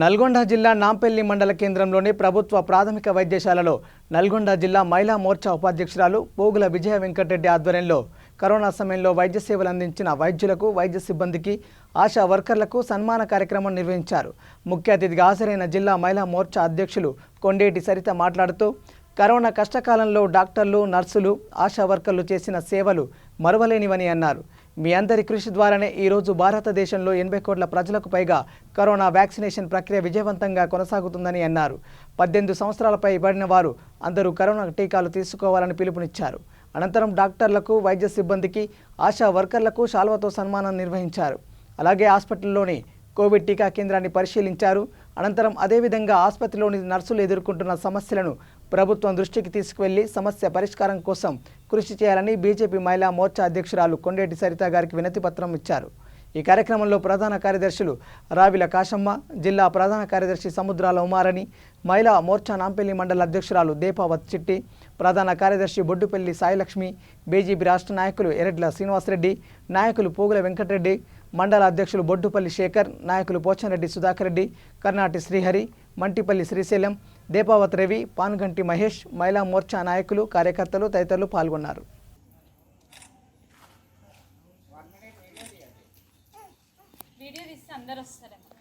నల్గొండ జిల్లా నాంపల్లి మండల కేంద్రంలోని ప్రభుత్వ ప్రాథమిక వైద్యశాలలో నల్గొండ జిల్లా మహిళా మోర్చా ఉపాధ్యక్షురాలు పోగుల విజయ వెంకటరెడ్డి ఆధ్వర్యంలో కరోనా సమయంలో వైద్య సేవలు అందించిన వైద్యులకు వైద్య సిబ్బందికి ఆశా వర్కర్లకు సన్మాన కార్యక్రమం నిర్వహించారు. ముఖ్య అతిథిగా హాజరైన జిల్లా మహిళా మోర్చా అధ్యక్షులు కొండేటి సరిత మాట్లాడుతూ కరోనా కష్టకాలంలో డాక్టర్లు నర్సులు ఆశా వర్కర్లు చేసిన సేవలు మరువలేనివని అన్నారు. మీ అందరి కృషి ద్వారానే ఈరోజు భారతదేశంలో ఎనభై కోట్ల ప్రజలకు పైగా కరోనా వ్యాక్సినేషన్ ప్రక్రియ విజయవంతంగా కొనసాగుతుందని అన్నారు. పద్దెనిమిది సంవత్సరాలపై పడిన వారు అందరూ కరోనా టీకాలు తీసుకోవాలని పిలుపునిచ్చారు. అనంతరం డాక్టర్లకు వైద్య సిబ్బందికి ఆశా వర్కర్లకు శాల్వతో సన్మానం నిర్వహించారు. అలాగే హాస్పిటల్లోని కోవిడ్ టీకా కేంద్రాన్ని పరిశీలించారు. అనంతరం అదేవిధంగా ఆసుపత్రిలోని నర్సులు ఎదుర్కొంటున్న సమస్యలను ప్రభుత్వం దృష్టికి తీసుకువెళ్ళి సమస్య పరిష్కారం కోసం కృషి చేయాలని బీజేపీ మహిళా మోర్చా అధ్యక్షురాలు కొండేటి సరిత గారికి వినతి పత్రం ఇచ్చారు. ఈ కార్యక్రమంలో ప్రధాన కార్యదర్శులు రావిల కాశమ్మ జిల్లా ప్రధాన కార్యదర్శి సముద్రాల ఉమారని మహిళా మోర్చా నాంపల్లి మండల అధ్యక్షురాలు దీపావత్ చిట్టి ప్రధాన కార్యదర్శి బొడ్డుపల్లి సాయిలక్ష్మి బీజేపీ రాష్ట్ర నాయకులు ఎరడ్ల శ్రీనివాసరెడ్డి నాయకులు పోగుల వెంకటరెడ్డి మండల అధ్యక్షులు బొడ్డుపల్లి శేఖర్ నాయకులు పోచంరెడ్డి సుధాకర్ రెడ్డి కర్ణాటి శ్రీహరి మంటిపల్లి శ్రీశైలం దీపావత్ రవి పాన్గంటి మహేష్ మహిళా మోర్చా నాయకులు కార్యకర్తలు తదితరులు పాల్గొన్నారు. వీడియో తీస్తే అందరు వస్తారేమో